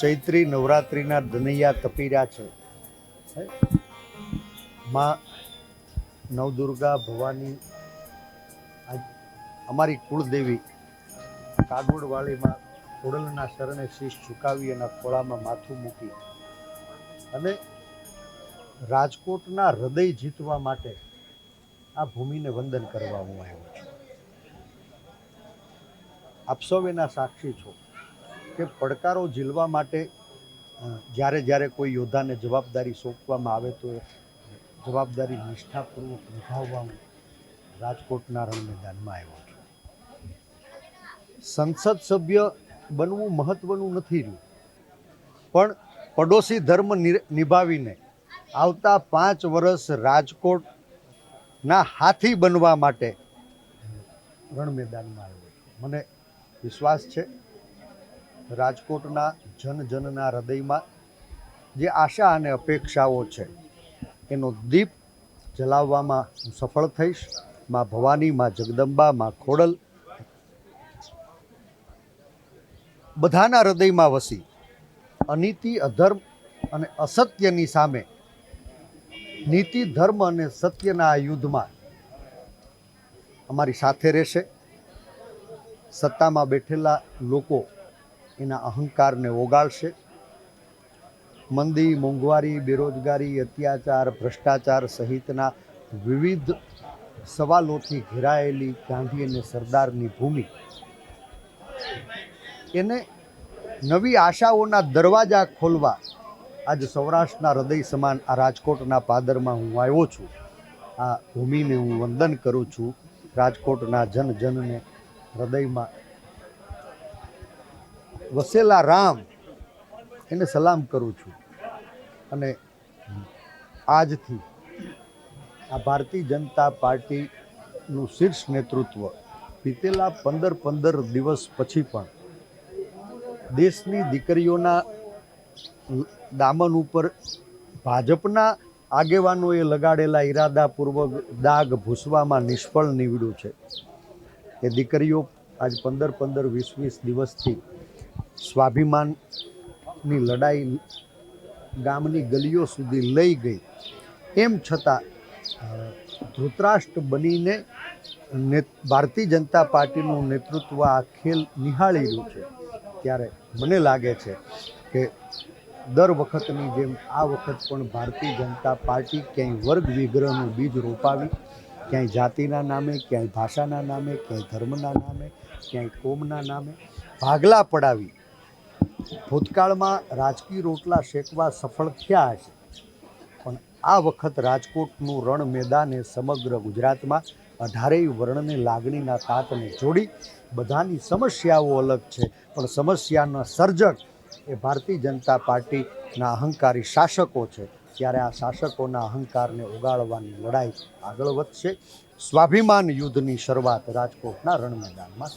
ચૈત્રી નવરાત્રિના દનૈયા તપી છે? માં નવદુર્ગા ભવાની અમારી કુળદેવી કાગોડવાળીમાં કુડલના શરણે શીશ ઝુકાવી એના ખોળામાં માથું મૂકી અને રાજકોટના હૃદય જીતવા માટે આ ભૂમિને વંદન કરવા હું આવ્યો છું આપ સૌ એના સાક્ષી છો કે પડકારો ઝીલવા માટે જ્યારે જ્યારે કોઈ યોદ્ધાને જવાબદારી સોંપવામાં આવે તો જવાબદારી નિષ્ઠાપૂર્વક નિભાવવા હું રાજકોટના રણ મેદાનમાં આવ્યો છું. સંસદ સભ્ય બનવું મહત્વનું નથી રહ્યું. પણ પડોશી ધર્મ નિભાવીને આવતા પાંચ વર્ષ રાજકોટના હાથી બનવા માટે રણ મેદાનમાં આવ્યો મને વિશ્વાસ છે રાજકોટના જન જનના હૃદયમાં જે આશા અને અપેક્ષાઓ છે, એનો દીપ જલાવવામાં હું સફળ થઈશ. માં ભવાની, માં જગદંબા, માં ખોડલ બધાના હૃદયમાં વસી અનીતિ, અધર્મ અને અસત્યની સામે નીતિ, ધર્મ અને સત્યના આ યુદ્ધમાં અમારી સાથે રહેશે. સત્તામાં બેઠેલા લોકો એના અહંકારને ઓગાળશે. મંદી, મોંઘવારી, બેરોજગારી, અત્યાચાર, ભ્રષ્ટાચાર સહિતના વિવિધ સવાલોથી ઘેરાયેલી ગાંધી અને સરદારની ભૂમિ. એને નવી આશાઓના દરવાજા ખોલવા આજ સૌરાષ્ટ્રના હૃદય સમાન આ રાજકોટના પાદરમાં હું આવ્યો છું. આ ભૂમિને હું વંદન કરું છું. રાજકોટના જન જનને હૃદયમાં વસેલા રામ, એને સલામ કરું છું. અને આજથી આ ભારતીય જનતા પાર્ટીનું શીર્ષ નેતૃત્વ વીતેલા પંદર પંદર દિવસ પછી પણ દેશની દીકરીઓના દામન ઉપર ભાજપના આગેવાનોએ લગાડેલા ઈરાદાપૂર્વક દાગ ભૂસવામાં નિષ્ફળ નીવડ્યું છે. એ દીકરીઓ આજ પંદર પંદર વીસ વીસ દિવસથી સ્વાભિમાનની લડાઈ ગામની ગલીઓ સુધી લઈ ગઈ. એમ છતાં ધૃતરાષ્ટ્ર બનીને ને, ભારતીય જનતા પાર્ટીનું નેતૃત્વ આ ખેલ નિહાળી રહ્યું છે. ત્યારે મને લાગે છે કે દર વખતની જેમ આ વખત પણ ભારતીય જનતા પાર્ટી ક્યાંય વર્ગ વિગ્રહનું બીજ રોપાવી, ક્યાંય જાતિના નામે, ક્યાંય ભાષાના નામે, ક્યાંય ધર્મના નામે, ક્યાંય કોમના નામે ભાગલા પડાવી ભૂતકાળમાં રાજકીય રોટલા શેકવા સફળ થયા છે. પણ આ વખત રાજકોટનું રણ મેદાને સમગ્ર ગુજરાતમાં અઢારેય વર્ણને લાગણીના તાતને જોડી બધાની સમસ્યાઓ અલગ છે. પણ સમસ્યાના સર્જક એ ભારતીય જનતા પાર્ટીના અહંકારી શાસકો છે. ત્યારે આ શાસકોના અહંકારને ઉગાડવાની લડાઈ આગળ વધશે. સ્વાભિમાન યુદ્ધની શરૂઆત રાજકોટના રણ મેદાનમાં